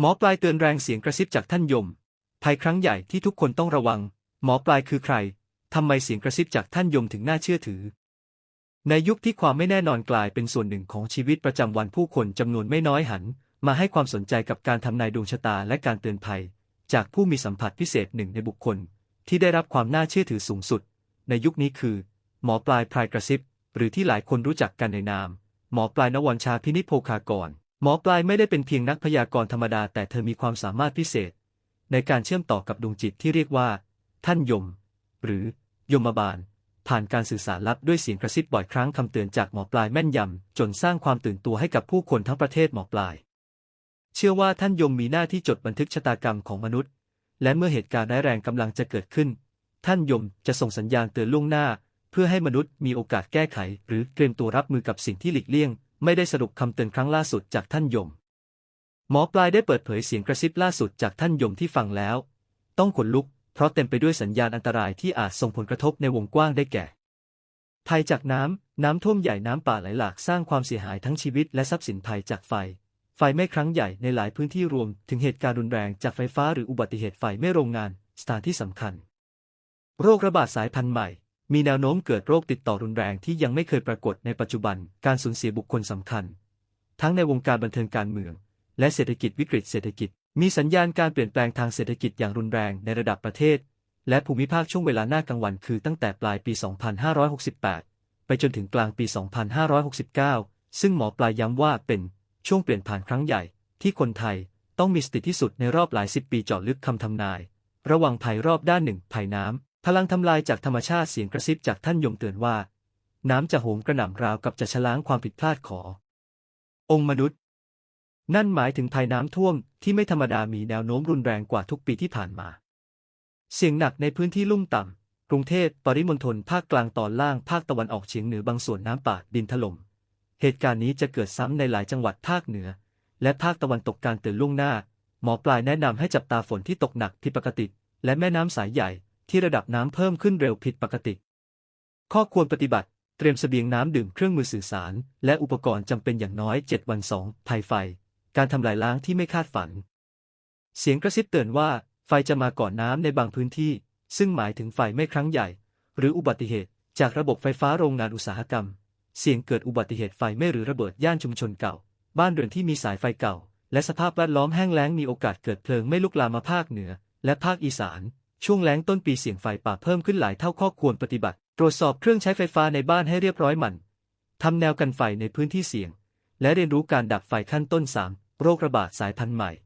หมอปลายเตือนแรงเสียงกระซิบจากท่านยม ภัยครั้งใหญ่ที่ทุกคนต้องระวัง หมอปลายคือใคร ทำไมเสียงกระซิบจากท่านยมถึงน่าเชื่อถือ ในยุคที่ความไม่แน่นอนกลายเป็นส่วนหนึ่งของชีวิตประจำวันผู้คนจำนวนไม่น้อยหัน มาให้ความสนใจกับการทำนายดวงชะตาและการเตือนภัย จากผู้มีสัมผัสพิเศษหนึ่งในบุคคล ที่ได้รับความน่าเชื่อถือสูงสุด ในยุคนี้คือ หมอปลายพรายกระซิบ หรือที่หลายคนรู้จักกันในนาม หมอปลายนวรชาพินิจโภคากร หมอปลายไม่ได้เป็นเพียงนักพยากรณ์ธรรมดา แต่เธอมีความสามารถพิเศษ ในการเชื่อมต่อกับดวงจิตที่เรียกว่า ท่านยม หรือยมบาล ผ่านการสื่อสารลับด้วยเสียงกระซิบบ่อยครั้งคำเตือนจากหมอปลายแม่นยำ จนสร้างความตื่นตัวให้กับผู้คนทั้งประเทศหมอปลาย เชื่อว่าท่านยมมีหน้าที่จดบันทึกชะตากรรมของมนุษย์ และเมื่อเหตุการณ์ร้ายแรงกำลังจะเกิดขึ้น ท่านยมจะส่งสัญญาณเตือนล่วงหน้า เพื่อให้มนุษย์มีโอกาสแก้ไข หรือเตรียมตัวรับมือกับสิ่งที่หลีกเลี่ยง ไม่ได้สรุปคำเตือนครั้งล่าสุดจากท่านยม หมอปลายได้เปิดเผยเสียงกระซิบล่าสุดจากท่านยมที่ฟังแล้ว ต้องขนลุก เพราะเต็มไปด้วยสัญญาณอันตรายที่อาจส่งผลกระทบในวงกว้างได้แก่ ภัยจากน้ำ น้ำท่วมใหญ่น้ำป่าไหลหลากสร้างความเสียหายทั้งชีวิตและทรัพย์สินภัยจากไฟ ไฟไหม้ครั้งใหญ่ในหลายพื้นที่รวม ถึงเหตุการณ์รุนแรงจากไฟฟ้าหรืออุบัติเหตุไฟไหม้โรงงาน สถานที่สำคัญ โรคระบาดสายพันธุ์ใหม่ มีแนวโน้มเกิดโรคติดต่อรุนแรงที่ยังไม่เคยปรากฏในปัจจุบัน การสูญเสียบุคคลสำคัญ ทั้งในวงการบันเทิงการเมือง และเศรษฐกิจวิกฤตเศรษฐกิจ มีสัญญาณการเปลี่ยนแปลงทางเศรษฐกิจอย่างรุนแรงในระดับประเทศ และภูมิภาคช่วงเวลาหน้ากลางวันคือตั้งแต่ปลายปี 2568 ไปจนถึงกลางปี 2569 ซึ่งหมอปลายย้ำว่าเป็นช่วงเปลี่ยนผ่านครั้งใหญ่ ที่คนไทยต้องมีสติที่สุดในรอบหลายสิบปีเจาะลึกคำทำนาย ระวังภัยรอบด้านหนึ่งภัยน้ำ พลังทำลายจากธรรมชาติเสียงกระซิบจากท่านยมเตือนว่า น้ำจะโหมกระหน่ำราวกับจะชะล้างความผิดพลาดขอ องค์มนุษย์ นั่นหมายถึงภัยน้ำท่วมที่ไม่ธรรมดามีแนวโน้มรุนแรงกว่าทุกปีที่ผ่านมา เสียงหนักในพื้นที่ลุ่มต่ำกรุงเทพปริมณฑลภาคกลางตอนล่างภาคตะวันออกเฉียงเหนือบางส่วนน้ำป่าดินถล่มเหตุการณ์นี้จะเกิดซ้ำในหลายจังหวัดภาคเหนือ และภาคตะวันตกการเตือนล่วงหน้า หมอปลายแนะนำให้จับตาฝนที่ตกหนักผิดปกติ และแม่น้ำสายใหญ่ ที่ระดับน้ำเพิ่มขึ้นเร็วผิดปกติ ข้อควรปฏิบัติเตรียมเสบียงน้ำดื่มเครื่องมือสื่อสาร และอุปกรณ์จำเป็นอย่างน้อย 7 วัน 2 ภัยไฟ การทำลายล้างที่ไม่คาดฝัน เสียงกระซิบเตือนว่า ไฟจะมาก่อนน้ำในบางพื้นที่ ซึ่งหมายถึงไฟไม่ครั้งใหญ่ หรืออุบัติเหตุจากระบบไฟฟ้าโรงงานอุตสาหกรรม เสี่ยงเกิดอุบัติเหตุไฟไหม้หรือระเบิดย่านชุมชนเก่า บ้านเรือนที่มีสายไฟเก่า และสภาพแวดล้อมแห้งแล้งมีโอกาสเกิดเพลิงไม่ลุกลามมาภาคเหนือ และภาคอีสาน ช่วงแล้งต้นปีเสี่ยงไฟป่าเพิ่มขึ้นหลายเท่าข้อควรปฏิบัติ ตรวจสอบเครื่องใช้ไฟฟ้าในบ้านให้เรียบร้อยหมั่นทำแนวกันไฟในพื้นที่เสี่ยง และเรียนรู้การดับไฟขั้นต้น 3 โรคระบาดสายพันธุ์ใหม่